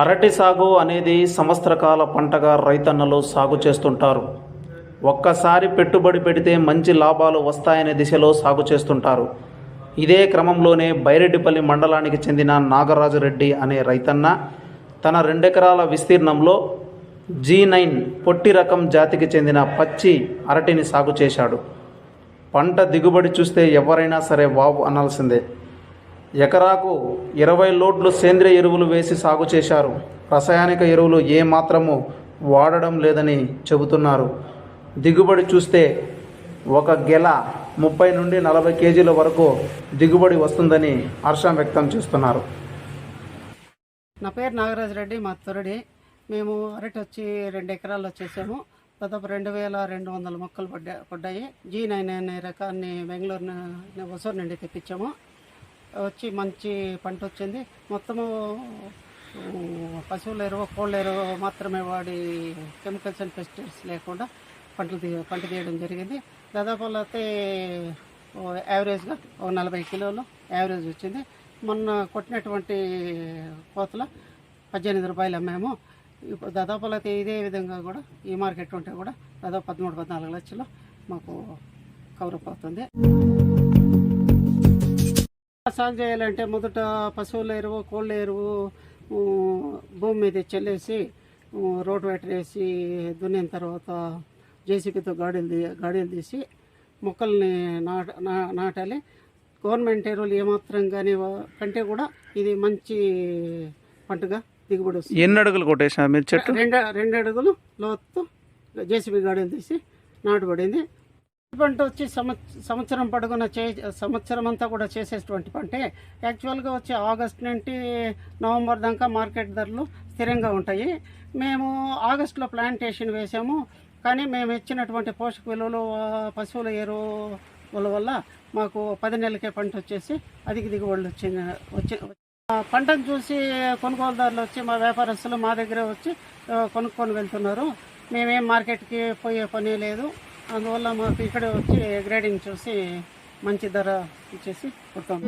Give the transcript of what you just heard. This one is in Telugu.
అరటి సాగు అనేది సంవత్సరకాల పంటగా రైతన్నలు సాగు చేస్తుంటారు. ఒక్కసారి పెట్టుబడి పెడితే మంచి లాభాలు వస్తాయనే దిశలో సాగు చేస్తుంటారు. ఇదే క్రమంలోనే బైరెడ్డిపల్లి మండలానికి చెందిన నాగరాజురెడ్డి అనే రైతన్న తన రెండెకరాల విస్తీర్ణంలో జీ నైన్ పొట్టి రకం జాతికి చెందిన పచ్చి అరటిని సాగు చేశాడు. పంట దిగుబడి చూస్తే ఎవరైనా సరే వావ్ అనాల్సిందే. ఎకరాకు ఇరవై లోడ్లు సేంద్రియ ఎరువులు వేసి సాగు చేశారు. రసాయనిక ఎరువులు ఏ మాత్రము వాడడం లేదని చెబుతున్నారు. దిగుబడి చూస్తే ఒక గెల ముప్పై నుండి నలభై కేజీల వరకు దిగుబడి వస్తుందని హర్షం వ్యక్తం చేస్తున్నారు. నా పేరు నాగరాజ్ రెడ్డి మా తొరడి. మేము అరటి వచ్చి రెండు ఎకరాలు వచ్చేసాము దాదాపు రెండు వేల రెండు వందల మొక్కలు పడ్డా పడ్డాయి. జీ నైన్ అనే రకాన్ని బెంగళూరు హుసూరు నుండి తెప్పించాము. వచ్చి మంచి పంట వచ్చింది. మొత్తము పశువుల ఎరువు కోళ్ళ ఎరువు మాత్రమే వాడి కెమికల్స్ అండ్ పెస్టిసైడ్స్ లేకుండా పంటలు పంట తీయడం జరిగింది. దాదాపు అయితే యావరేజ్గా ఒక నలభై కిలోలు యావరేజ్ వచ్చింది. మొన్న కొట్టినటువంటి కోతలు పద్దెనిమిది రూపాయలు అమ్మాము. ఇప్పుడు దాదాపు అయితే ఇదే విధంగా కూడా ఈ మార్కెట్ ఉంటే కూడా దాదాపు పదమూడు పద్నాలుగు లక్షలు మాకు కవర్ అవుతుంది. సాగు చేయాలంటే మొదట పశువుల ఎరువు కోళ్ళ ఎరువు భూమి మీద చెల్లేసి రోడ్ వెటర్ వేసి దున్నిన తర్వాత జేసీబీతో గాడీలు గాడీలు తీసి మొక్కల్ని నాట నా- నాటాలి. గవర్నమెంట్ ఎరువులు ఏమాత్రం కానీ కంటే కూడా ఇది మంచి పంటగా దిగుబడి వస్తుంది. ఎన్ని అడుగులు కొట్టేసిన మీరు చెట్టు? రెండు రెండు అడుగులు లోతు జేసీబీ గాడీలు తీసి నాటుబడింది. పంట వచ్చి సంవత్సరం పడుగున చే సంవత్సరం అంతా కూడా చేసేటువంటి పంటే యాక్చువల్గా వచ్చి ఆగస్ట్ నుండి నవంబర్ దాకా మార్కెట్ ధరలు స్థిరంగా ఉంటాయి. మేము ఆగస్టులో ప్లాంటేషన్ వేసాము. కానీ మేము ఇచ్చినటువంటి పోషక విలువలు పశువుల ఎరువుల వల్ల మాకు పది నెలలకే పంట వచ్చేసి అధిక దిగుబడులు వచ్చిన వచ్చి పంటను చూసి కొనుగోలుదారులు వచ్చి మా వ్యాపారస్తులు మా దగ్గర వచ్చి కొనుక్కొని వెళ్తున్నారు. మేమేం మార్కెట్కి పోయే పని లేదు. అందువల్ల మాకు ఇక్కడ వచ్చి గ్రేడింగ్ చూసి మంచి ధర ఇచ్చేసి కొడతాం.